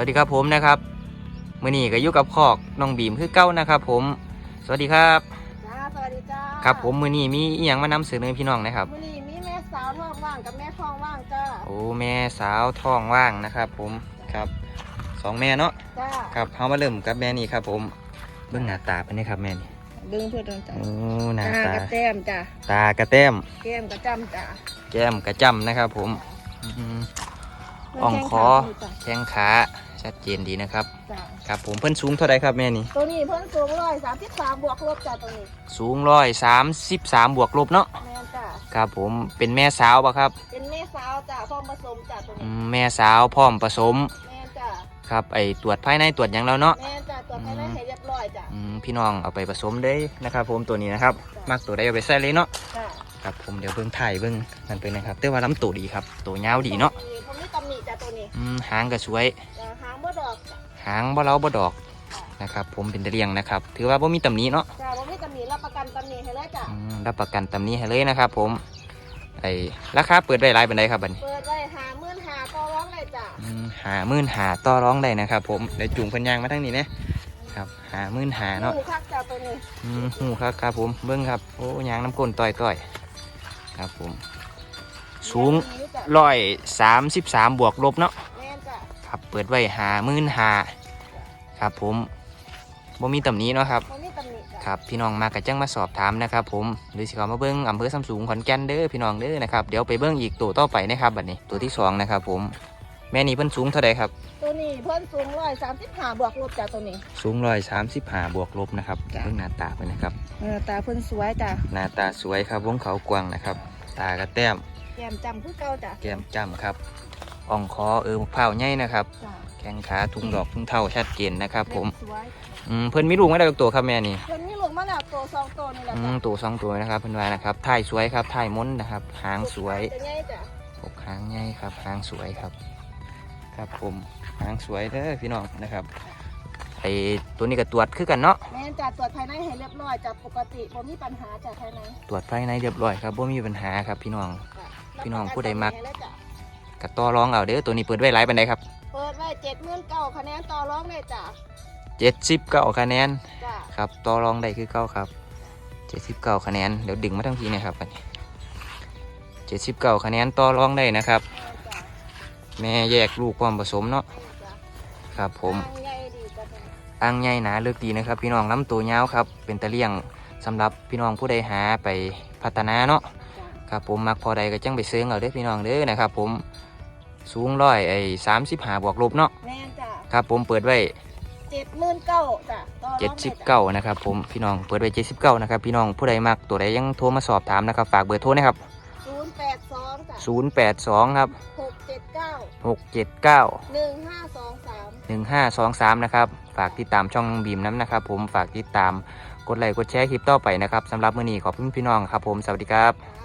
วัสดีครับผมนะครับมื่อนี้ก็อยู่กับคอกน้องบีมคือเก้านะครับผม สวัสดีครับจ้าสวัสดีจ้าครับผมมื่อนี้มีอหย่างมานำเสนอพี่น้องนะครับมื้อนี้มีแม่สาวท้องว่างกับแม่ท้องว่างจ้าโอ้แม่สาวท้องว่างนะครับผมครับสองแม่เนาะจ้าครับเฮามาเริ่มกับแม่นี่ครับผมเบื้องหน้าตาเป็นไงครับแม่นี่ดึงเพื่อดวงจ้าโอ้หน้าตาตากับแต้มจ้าตากระแต้มแก้มกับจำจ้าแก้มกระจำนะครับผมอืมอ่องคอแข้งขา ชัดเจนดีนะครับ จ้าครับผมเพิ่นสูงเท่าไรครับแม่นี่ ตัวนี้เพิ่นสูงร้อยสามสิบสามบวกลบจ้าตัวนี้สูงร้อยสามสิบสามบวกลบเนาะ แม่นจ้าครับผมเป็นแม่สาวปะครับเป็นแม่สาวจ้าพร้อมผสมจ้าตัวอืนี้มแม่สาวพร้อมผสมแม่นจ้าครับไอตรวจภายในตรวจหยังแล้วเนาะ แม่นจ้าตัวจภายในให้เรียบร้อยจ้าอืมพี่น้องเอาไปผสมได้นะครับ ผมตัวนี้นะครับมักตัวใดเอาไปใส่เลยเนาะจ้าครับผมเดี๋ยวเบิ่งถ่ายเบิ่งนั่นเป็นนะครับแต่ว่าลำตัวดีครับ ตัวยาวดีเนาะผมมี ตำหนิจ้าตัวนี้อืมหางก็สวยจ้าหางบ่ดอกจ้าหางบ่เล้าบ่ดอกนะครับ ผมเป็นตะเลียงนะครับ ถือว่าบ่มีตำหนิเนาะจ้าผมมีตำหนิรับประกันตำหนิให้เลยจ้าอืมรับประกันตำหนิให้เลยนะครับ ผมไอราคาเปิดไว้หลายปานใดครับบัดนี้เปิดไว้หาหมื่นหาก็ร้องเลยจ้าอืมหามื่นหาต่อร้องได้นะครับ ผมเดี๋ยวจูงเพิ่นยางมาทางนี้นะครับหามื่นหาเนาะ หูคักจ้าตัวนี้ อืมหูครับครับผมเบิ้งครับ โอ้ยางน้ำก้นต่อยต่อยครับผม สูงร้อยสามสิบสามบวกลบเนาะแม่นจ้าครับเปิดไว้หามื่นหาครับผมบ่มีตำหนี้เนาะครับผมมีตำหนิจ้าครับพี่น้องมากระจังมาสอบถามนะครับผมหรือสิเขามาเบิ้งอำเภอซ้ำสูงขอนแก่นเด้อพี่น้องเด้อนะครับเดี๋ยวไปเบิ้งอีกตัวต่อไปนะครับบัดนี้ตัวที่สองนะครับผมแม่นี่เพิ่นสูงเท่าใดครับ ตัวนี้เพิ่นสูงร้อยสามสิบห้าบวกลบจ้าตัวนี้ สูงร้อยสามสิบห้าบวกลบนะครับจ้ะเบิ้งหน้าตาไปนะครับเออตาเพิ่นสวยจ้าหน้าตาสวยครับวงเขากว้างนะครับ ตากระแต้ม แก้มจำคือเก่าจ้าแก้มจ้ำครับอ่องคอเออมะพร้าวใหญ่นะครับ จ้าแข้งขาทุ่งดอกทุ่งเท่าชัดเจนนะครับ ผมสวยอืมเพิ่นมีลูกไม่ได้ตัวครับแม่นี่เพิ่นมีลูกมาแล้วตัวสองตัวนี่แหละอืจ้ามตัวสองตัวนะครับเพิ่นว่านะครับถ่ายสวยครับถ่ายม้นนะครับ หางสวยตัวใหญ่จ้าอกหางใหญ่ครับหางสวยครับ ครับผมหางสวยเด้อพี่น้องนะครับไอตัวนี้ก็ตรวจคือกันเนาะแม่นจ้าตรวจภายในให้เรียบร้อยจ้าปกติผมมีปัญหาจ้าภายในตรวจภายในเรียบร้อยครับบ่มีปัญหาครับพี่น้องจ้ะ พี่น้องผู้ใดมักรับประนตำหนิให้เลยจ้ะกับต่อรองเอาเด้อตัวนี้เปิดไว้หลายปานใดครับเปิดไว้เจ็ดหมื่นเก้าคะแนนต่อร้องเลยจ้าเจ็ดสิบเก้าคะแนนจ้าครับต่อรองได้คือเก้าครับเจ็ดสิบเก้าคะแนนเดี๋ยวดึงมาทั้งทีนะครับอันนี้เจ็ดสิบเก้าคะแนนต่อรองได้นะครับ แม่นจ้าแม่แยกลูกความผสมเนาะแม่นจ้าครับผมทางใหญ่ดีจ้าตัวนี้อ่างใหญ่หนาเลือกดีนะครับ พี่น้องลำตัวยาวครับ เป็นตะเลี่ยงสำหรับพี่น้องผู้ใดหาไปพัฒนาเนาะจ้า ครับผมมักพอใดก็จังไปเซื้องเอาเด้อพี่น้องเด้อนะครับผมสูงร้อยไอ้สามสิบห้าบวกลบเนาะแม่นจ้าครับผมเปิดไว้เจ็ดหมื่นเก้าจ้าต่อรองเจ็ดได้สิบจ้ะเก้านะครับผมพี่น้องเปิดไว้เจ็ดสิบเก้านะครับพี่น้องผู้ใดมักตัวใดยังโทรมาสอบถามนะครับฝากเบอร์โทรนะครับศูนย์แปดสองจ้ะศูนย์แปดสองครับหกเจ็ดเก้าหกเจ็ดเก้าหนึ่งห้าสองสามหนึ่งห้าสองสามนะครับฝากติดตามช่องน้องบีมน้ำนะครับผมฝากติดตามกดไลค์กดแชร์คลิปต่อไปนะครับสำหรับมื้อนี้ขอบคุณพี่น้องครับผมสวัสดีครับจ้า